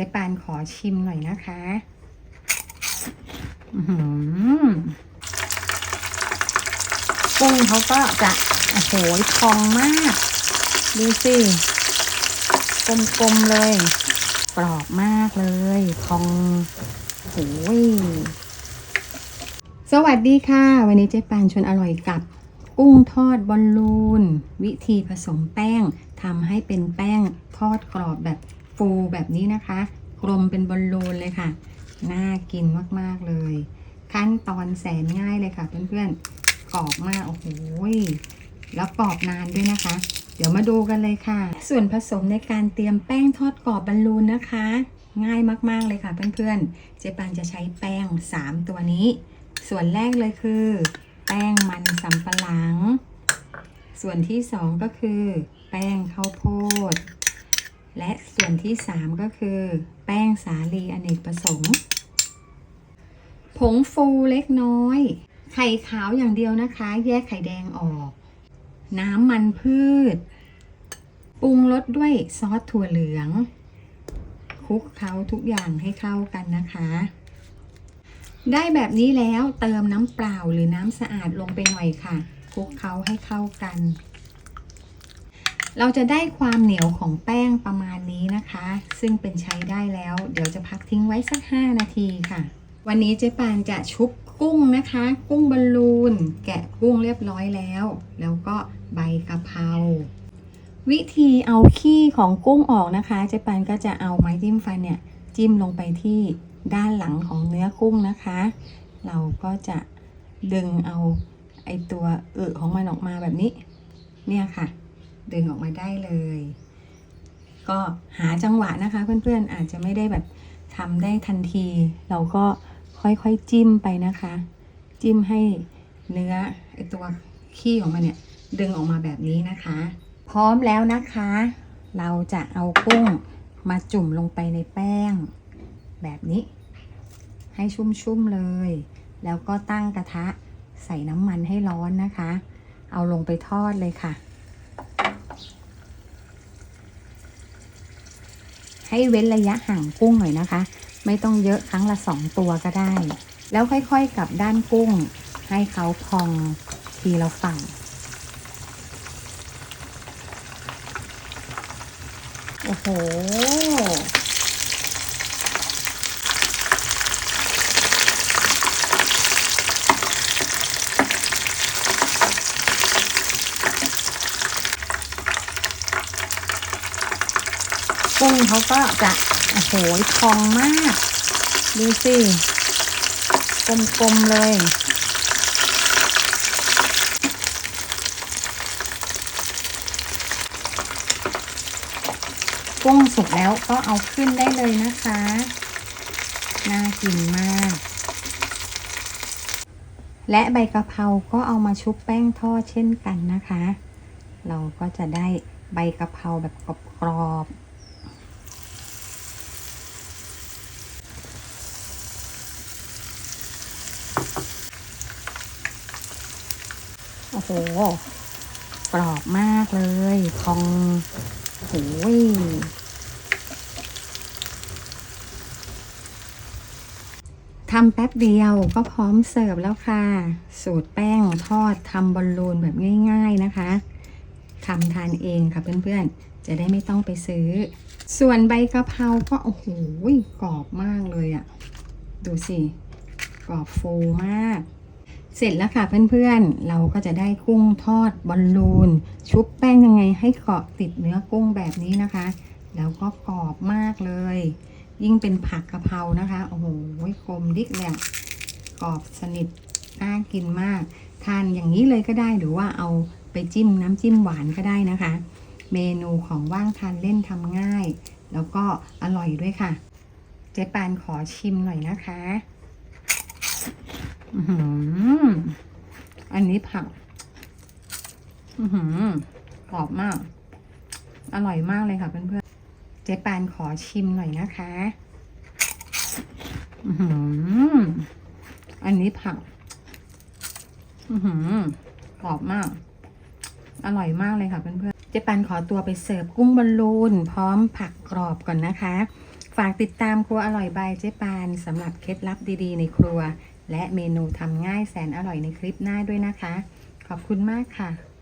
จ๊ปานขอชิมหน่อยนะคะหือกุ้งเขาก็จะโอ้โหพองมาก ดูสิกลมๆเลย กรอบมากเลยพองโอ้ยสวัสดีค่ะ วันนี้เจ๊ปานชวนอร่อยกับกุ้งทอดบอลลูน วิธีผสมแป้งทำให้เป็นแป้งทอดกรอบแบบ ฟูแบบนี้นะคะกลมเป็นบอลลูนเลยค่ะ น่ากินมากๆเลย ขั้นตอนแสนง่ายเลยค่ะ เพื่อนๆกรอบมากโอ้โหแล้วกรอบนานด้วยนะคะ เดี๋ยวมาดูกันเลยค่ะ ส่วนผสมในการเตรียมแป้งทอดกรอบบอลลูนนะคะ ง่ายมากๆเลยค่ะ เพื่อนๆ เจ๊ปานจะใช้แป้ง 3 ตัวนี้ ส่วนแรกเลยคือ แป้งมันสำปะหลัง ส่วนที่ 2 ก็คือ แป้งข้าวโพดและส วนที่ 3 ก็คือ แป้งสาลีอเนกประสงค์ ผงฟูเล็กน้อย ไข่ขาวอย่างเดียวนะคะ แยกไข่แดงออก น้ำมันพืช ปรุงรสด้วยซอสถั่วเหลือง คลุกเคล้าทุกอย่างให้เข้ากันนะคะ ได้แบบนี้แล้วเติมน้ำเปล่าหรือน้ำสะอาดลงไปหน่อยค่ะคลุกเคล้าให้เข้ากัน เราจะได้ความเหนียวของแป้งประมาณนี้นะคะ ซึ่งเป็นใช้ได้แล้ว เดี๋ยวจะพักทิ้งไว้สัก 5 นาทีค่ะ วันนี้เจ๊ปานจะชุบกุ้งนะคะ กุ้งบอลลูน แกะกุ้งเรียบร้อยแล้ว แล้วก็ใบกะเพราวิธีเอาขี้ของกุ้งออกนะคะ เจ๊ปานก็จะเอาไม้จิ้มฟันเนี่ยจิ้มลงไปที่ด้านหลังของเนื้อกุ้งนะคะ เราก็จะดึงเอาไอตัวเออของมันออกมาแบบนี้ เนี่ยค่ะ ดึงออกมาได้เลย ก็หาจังหวะนะคะเพื่อนๆอาจจะไม่ได้แบบทำได้ทันที เราก็ค่อยๆจิ้มไปนะคะ จิ้มให้เนื้อไอตัวขี้ของมันเนี่ยดึงออกมาแบบนี้นะคะ พร้อมแล้วนะคะ เราจะเอากุ้งมาจุ่มลงไปในแป้ง แบบนี้ ให้ชุ่มๆเลย แล้วก็ตั้งกระทะใส่น้ำมันให้ร้อนนะคะ เอาลงไปทอดเลยค่ะ ให้เว้นระยะห่างกุ้งหน่อยนะคะ ไม่ต้องเยอะครั้งละสองตัวก็ได้ แล้วค่อยๆกลับด้านกุ้ง ให้เขาพองทีละฝั่งโอ้โห กุ้งเขาก็จะโอ้โหพองมาก ดูสิกลมๆเลย กุ้งสุกแล้วก็เอาขึ้นได้เลยนะคะ น่ากินมาก และใบกะเพราก็เอามาชุบแป้งทอดเช่นกันนะคะ เราก็จะได้ใบกะเพราแบบกรอบๆ โอ้โห กรอบมากเลยพองโอ้ยทำแป๊บเดียวก็พร้อมเสิร์ฟแล้วค่ะ สูตรแป้งทอดทำบอลลูนแบบง่ายๆนะคะทำทานเองค่ะเพื่อนๆ จะได้ไม่ต้องไปซื้อ ส่วนใบกะเพราก็ โอ้โหกรอบมากเลยอะ่ะ ดูสิ รอบฟูมาก เสร็จแล้วค่ะเพื่อนๆ เราก็จะได้กุ้งทอดบอลลูน ชุบแป้งยังไงให้เกาะติดเนื้อกุ้งแบบนี้นะคะ แล้วก็กรอบมากเลย ยิ่งเป็นผักกะเพรานะคะ โอ้โหกลมดิกเลยกรอบสนิทน่ากินมาก ทานอย่างนี้เลยก็ได้หรือว่าเอาไปจิ้มน้ำจิ้มหวานก็ได้นะคะ เมนูของว่างทานเล่นทำง่าย แล้วก็อร่อยด้วยค่ะ เจ๊ปานขอชิมหน่อยนะคะ อันนี้ผักอือหือกรอบมาก อร่อยมากเลยค่ะเพื่อนๆ เจ๊ปานขอชิมหน่อยนะคะอือหืออันนี้ผักอือหือกรอบมาก อร่อยมากเลยค่ะเพื่อนๆ เจ๊ปานขอตัวไปเสิร์ฟกุ้งบอลลูน พร้อมผักกรอบก่อนนะคะ ฝากติดตามครัวอร่อยบายเจ๊ปานสำหรับเคล็ดลับดีๆ ในครัว และเมนูทำง่ายแสนอร่อยในคลิปหน้าด้วยนะคะ ขอบคุณมากค่ะ